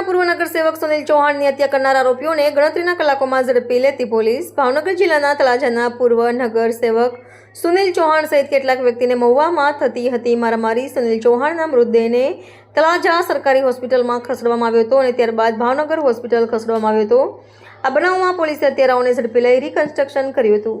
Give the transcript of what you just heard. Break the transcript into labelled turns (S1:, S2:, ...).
S1: ભાવનગરના પૂર્વ નગરસેવક સુનિલ ચૌહાણની હત્યા કરનાર આરોપીઓને ગણતરીના કલાકોમાં ઝડપી લેતી પોલીસ ભાવનગર જિલ્લાના તળાજાના પૂર્વ નગરસેવક સુનિલ ચૌહાણ સહિત કેટલાક વ્યક્તિને મહુવામાં થતી હતી મારામારી સુનિલ ચૌહાણના મૃતદેહને તળાજા સરકારી હોસ્પિટલમાં ખસેડવામાં આવ્યો હતો અને ત્યારબાદ ભાવનગર હોસ્પિટલ ખસેડવામાં આવ્યો હતો. આ બનાવમાં પોલીસે હત્યારાઓને ઝડપી લઈ રિકન્સ્ટ્રક્શન કર્યું હતું.